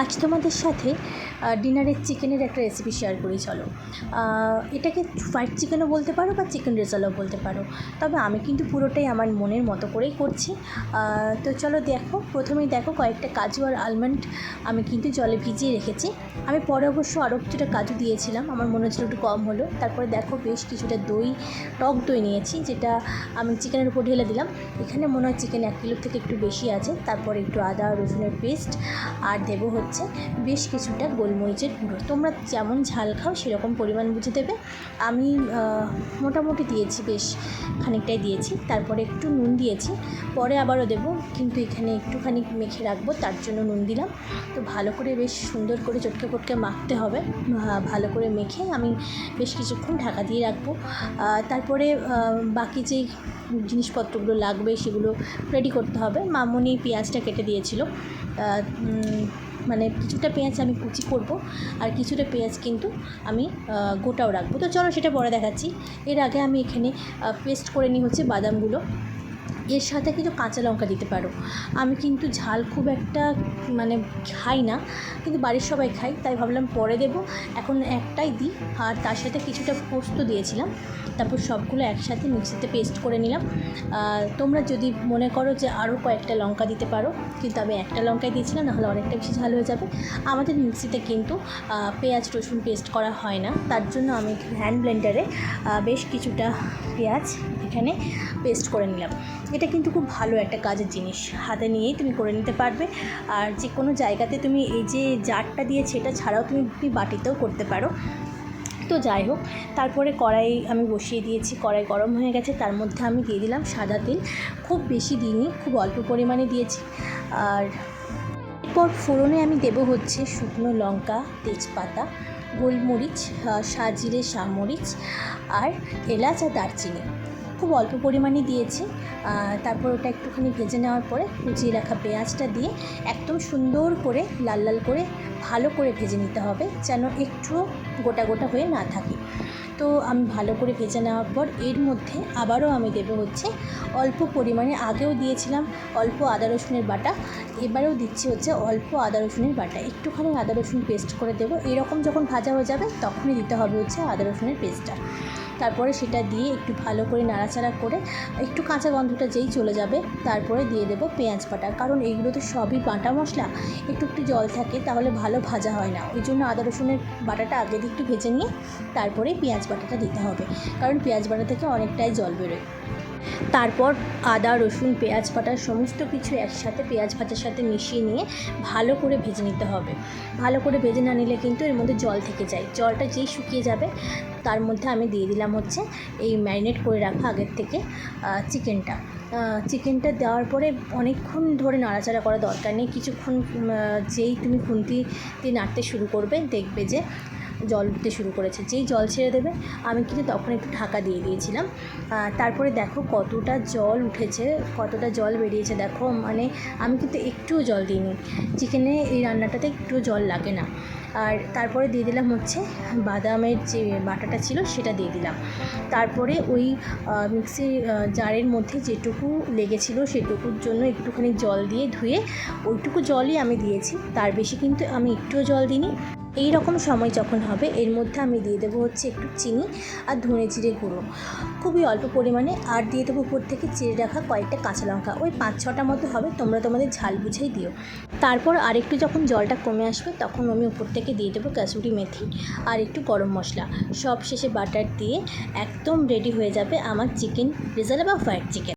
আজ তোমাদের সাথে ডিনারের চিকেনের একটা রেসিপি শেয়ার করি, চলো। এটাকে ফ্রাইড চিকেনও বলতে পারো বা চিকেন রেজালাও বলতে পারো। তবে আমি কিন্তু পুরোটাই আমার মনের মতো করেই করছি। তো চলো দেখো, প্রথমেই দেখো কয়েকটা কাজু আর আলমন্ড আমি কিন্তু জলে ভিজিয়ে রেখেছি। আমি পরে অবশ্য আরও কিছুটা কাজু দিয়েছিলাম, আমার মনে হচ্ছিল একটু কম হলো। তারপরে দেখো বেশ কিছুটা দই, টক দই নিয়েছি, যেটা আমি চিকেনের উপর ঢেলে দিলাম। এখানে মনে হয় চিকেন এক কিলোর থেকে একটু বেশি আছে। তারপরে একটু আদা, রসুনের পেস্ট আর দেবো হচ্ছে বেশ কিছুটা গোলমরিচের গুঁড়ো। তোমরা যেমন ঝাল খাও, সেরকম পরিমাণ বুঝে দেবে। আমি মোটামুটি দিয়েছি, বেশ খানিকটাই দিয়েছি। তারপরে একটু নুন দিয়েছি। পরে আবারও দেবো, কিন্তু এখানে একটুখানি মেখে রাখব, তার জন্য নুন দিলাম। তো ভালো করে বেশ সুন্দর করে চটকে পটকে মাখতে হবে। ভালো করে মেখে আমি বেশ কিছুক্ষণ ঢাকা দিয়ে রাখব। তারপরে বাকি যেই জিনিসপত্রগুলো লাগবে, সেগুলো রেডি করতে হবে। মামুনি পেঁয়াজটা কেটে দিয়েছিল। মানে কিছুটা পেঁয়াজ আমি কুচি করব আর কিছুটা পেঁয়াজ কিন্তু আমি গোটাও রাখব। তো চলো সেটা পরে দেখাচ্ছি। এর আগে আমি এখানে পেস্ট করে নিই হচ্ছে বাদামগুলো। এর সাথে কিছু কাঁচা লঙ্কা দিতে পারো। আমি কিন্তু ঝাল খুব একটা মানে খাই না, কিন্তু বাড়ির সবাই খাই তাই ভাবলাম পরে দেবো। এখন একটাই দিই, আর তার সাথে কিছুটা পোস্ত দিয়েছিলাম। তারপর সবগুলো একসাথে মিক্সিতে পেস্ট করে নিলাম। তোমরা যদি মনে করো যে আরও কয়েকটা লঙ্কা দিতে পারো, কিন্তু আমি একটা লঙ্কাই দিয়েছিলাম, নাহলে অনেকটা বেশি ঝাল হয়ে যাবে। আমাদের মিক্সিতে কিন্তু পেঁয়াজ, রসুন পেস্ট করা হয় না। তার জন্য আমি হ্যান্ড ব্লেন্ডারে বেশ কিছুটা পেঁয়াজ এখানে পেস্ট করে নিলাম। এটা কিন্তু খুব ভালো একটা কাজের জিনিস। হাতে নিয়েই তুমি করে নিতে পারবে। আর যে কোনো জায়গাতে তুমি এই যে জারটা দিয়েছে, এটা ছাড়াও তুমি বাটিতেও করতে পারো। তো যাই হোক, তারপরে কড়াই আমি বসিয়ে দিয়েছি। কড়াই গরম হয়ে গেছে, তার মধ্যে আমি দিয়ে দিলাম সাদা তেল। খুব বেশি দিইনি, খুব অল্প পরিমাণে দিয়েছি। আর এরপর ফোড়নে আমি দেবো হচ্ছে শুকনো লঙ্কা, তেজপাতা, গোলমরিচ সাজিরে সামরিচ আর এলাচ আর দারচিনি। খুব অল্প পরিমাণে দিয়েছি। তারপর ওটা একটুখানি ভেজে নেওয়ার পরে কুচিয়ে রাখা পেঁয়াজটা দিয়ে একদম সুন্দর করে লাল লাল করে ভালো করে ভেজে নিতে হবে যেন একটুও গোটা গোটা হয়ে না থাকে। তো আমি ভালো করে ভেজে নেওয়ার পর এর মধ্যে আবারও আমি দেবো হচ্ছে অল্প পরিমাণে, আগেও দিয়েছিলাম অল্প আদা রসুনের বাটা, এবারেও দিচ্ছি হচ্ছে অল্প আদা রসুনের বাটা। একটুখানি আদা রসুন পেস্ট করে দেবো। এরকম যখন ভাজা হয়ে যাবে তখনই দিতে হবে হচ্ছে আদা রসুনের পেস্টটা তারপরে সেটা দিয়ে একটু ভালো করে নাড়াচাড়া করে একটু কাঁচা গন্ধটা যেই চলে যাবে, তারপরে দিয়ে দেবো পেঁয়াজ বাটা। কারণ এইগুলো তো সবই বাটা মশলা, একটু একটু জল থাকে তাহলে ভালো ভাজা হয় না। ওই জন্য আদা রসুনের বাটাটা আগে দিয়ে একটু ভেজে নিয়ে তারপরে পেঁয়াজ বাটাটা দিতে হবে। কারণ পেঁয়াজ বাটা থেকে অনেকটাই জল বেরোয়। তারপর আদা, রসুন, পেঁয়াজ বাটা সমস্ত কিছু একসাথে পেঁয়াজ ভাজার সাথে মিশিয়ে নিয়ে ভালো করে ভেজে নিতে হবে। ভালো করে ভেজে না নিলে কিন্তু এর মধ্যে জল থেকে যায়। জলটা যেই শুকিয়ে যাবে, তার মধ্যে আমি দিয়ে দিলাম হচ্ছে এই ম্যারিনেট করে রাখা আগের থেকে চিকেনটা। চিকেনটা দেওয়ার পরে অনেকক্ষণ ধরে নাড়াচাড়া করা দরকার নেই। কিছুক্ষণ যেই তুমি দিয়ে নাড়তে শুরু করবে, দেখবে যে জল উঠতে শুরু করেছে। যেই জল ছেড়ে দেবে, আমি কিন্তু তখন একটু ঢাকা দিয়ে দিয়েছিলাম। তারপরে দেখো কতটা জল উঠেছে, কতটা জল বেরিয়েছে। দেখো মানে আমি কিন্তু একটুও জল দিইনি। চিকেনে এই রান্নাটাতে একটুও জল লাগে না। আর তারপরে দিয়ে দিলাম হচ্ছে বাদামের যে বাটাটা ছিল, সেটা দিয়ে দিলাম। তারপরে ওই মিক্সির জারের মধ্যে যেটুকু লেগেছিল, সেটুকুর জন্য একটুখানি জল দিয়ে ধুয়ে, ওইটুকু জলই আমি দিয়েছি। তার বেশি কিন্তু আমি একটুও জল দিইনি। এই রকম সময় যখন হবে, এর মধ্যে আমি দিয়ে দেবো হচ্ছে একটু চিনি আর ধনে জিরে গুঁড়ো। খুবই অল্প পরিমাণে আর দিয়ে দেবো উপর থেকে চিড়ে রাখা কয়েকটা কাঁচা লঙ্কা। ওই পাঁচ ছটা মতো হবে, তোমরা তোমাদের ঝাল বুঝেই দিও। তারপর আরেকটু যখন জলটা কমে আসবে, তখন আমি উপর থেকে দিয়ে দেবো কাসুরি মেথি আর একটু গরম মশলা। সব শেষে বাটার দিয়ে একদম রেডি হয়ে যাবে আমার চিকেন রেজালা বা ফ্রাইড চিকেন